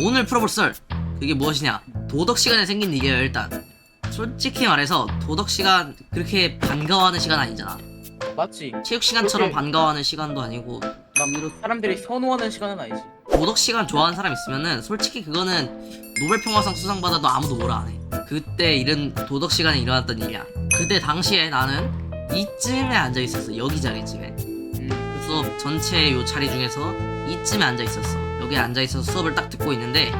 오늘 풀어볼 썰 그게 무엇이냐 도덕 시간에 생긴 일이에요 일단 솔직히 말해서 도덕 시간 그렇게 반가워하는 시간 아니잖아 맞지? 체육 시간처럼 그렇게- 반가워하는 시간도 아니고 막 사람들이 선호하는 시간은 아니지. 도덕 시간 좋아하는 사람 있으면은 솔직히 그거는 노벨 평화상 수상 받아도 아무도 뭐라 안 해. 그때 이런 도덕 시간에 일어났던 일이야. 그때 당시에 나는 이쯤에 앉아 있었어. 여기 자리쯤에. 음. 수업 전체 요 자리 중에서 이쯤에 앉아 있었어. 여기 앉아 있어서 수업을 딱 듣고 있는데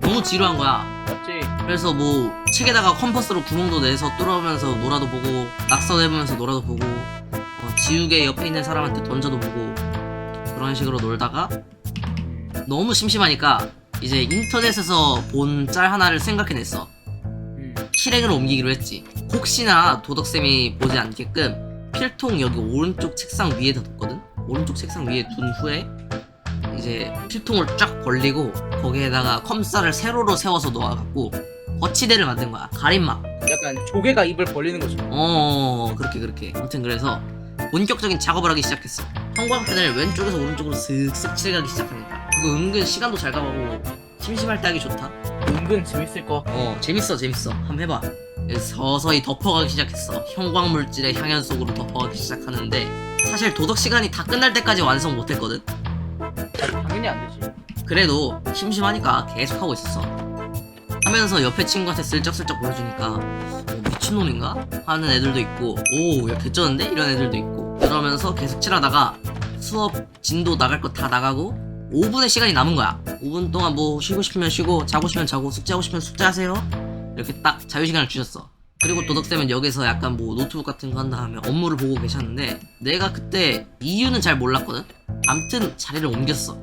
너무 지루한 거야. 맞지? 그래서 뭐 책에다가 컴퍼스로 구멍도 내서 뚫어보면서 놀아도 보고 낙서해보면서 놀아도 보고 어, 지우개 옆에 있는 사람한테 던져도 보고 그런 식으로 놀다가 음. 너무 심심하니까 이제 인터넷에서 본 짤 하나를 생각해냈어. 음. 실행으로 옮기기로 했지. 혹시나 도덕쌤이 보지 않게끔 필통 여기 오른쪽 책상 위에다 뒀거든? 오른쪽 책상 위에 둔 후에 이제 필통을 쫙 벌리고 거기에다가 컴사를 세로로 세워서 놓아갖고 거치대를 만든 거야. 가림막. 약간 조개가 입을 벌리는 거죠. 어 그렇게 그렇게 아무튼 그래서 본격적인 작업을 하기 시작했어 형광펜을 왼쪽에서 오른쪽으로 슥슥 칠해가기 시작합니다 그거 은근 시간도 잘 가고 심심할 때 하기 좋다 은근 재밌을 것 같고. 어 재밌어 재밌어 한번 해봐 서서히 덮어가기 시작했어 형광물질의 향연 속으로 덮어가기 시작하는데 사실 도덕 시간이 다 끝날 때까지 완성 못했거든 당연히 안 되지. 그래도 심심하니까 계속 하고 있었어. 하면서 옆에 친구한테 슬쩍슬쩍 보여주니까 어, 미친놈인가? 하는 애들도 있고 오, 야 개쩌는데? 이런 애들도 있고 그러면서 계속 칠하다가 수업 진도 나갈 거 다 나가고 5분의 시간이 남은 거야. 5분 동안 뭐 쉬고 싶으면 쉬고 자고 싶으면 자고 숙제하고 싶으면 숙제하세요. 이렇게 딱 자유시간을 주셨어. 그리고 도덕쌤은 여기서 약간 뭐 노트북 같은 거 한 다음에 업무를 보고 계셨는데 내가 그때 이유는 잘 몰랐거든? 암튼 자리를 옮겼어.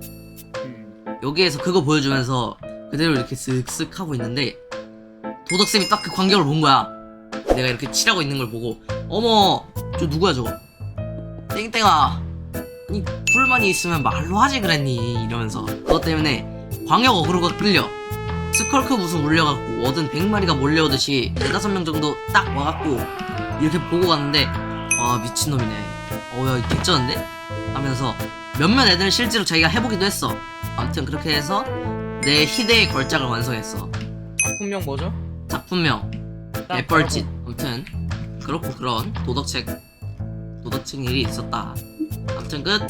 음. 여기에서 그거 보여주면서 그대로 이렇게 쓱쓱 하고 있는데 도덕쌤이 딱 그 광경을 본 거야. 내가 이렇게 칠하고 있는 걸 보고. 어머 저 누구야 저거? 땡땡아 아니 불만이 있으면 말로 하지 그랬니? 이러면서. 그것 때문에 광역 어그로가 끌려. 스컬크 무슨 물려갖고 얻은 100마리가 몰려오듯이 4-5명 정도 딱 와갖고 이렇게 보고 갔는데 아 미친놈이네. 어야 개쩌는데? 하면서 몇몇 애들은 실제로 자기가 해보기도 했어 아무튼 그렇게 해서 내 희대의 걸작을 완성했어. 작품명 뭐죠? 작품명. 딱 맵벌짓. 아무튼 그렇고 그런 도덕책 도덕책 일이 있었다. 아무튼 끝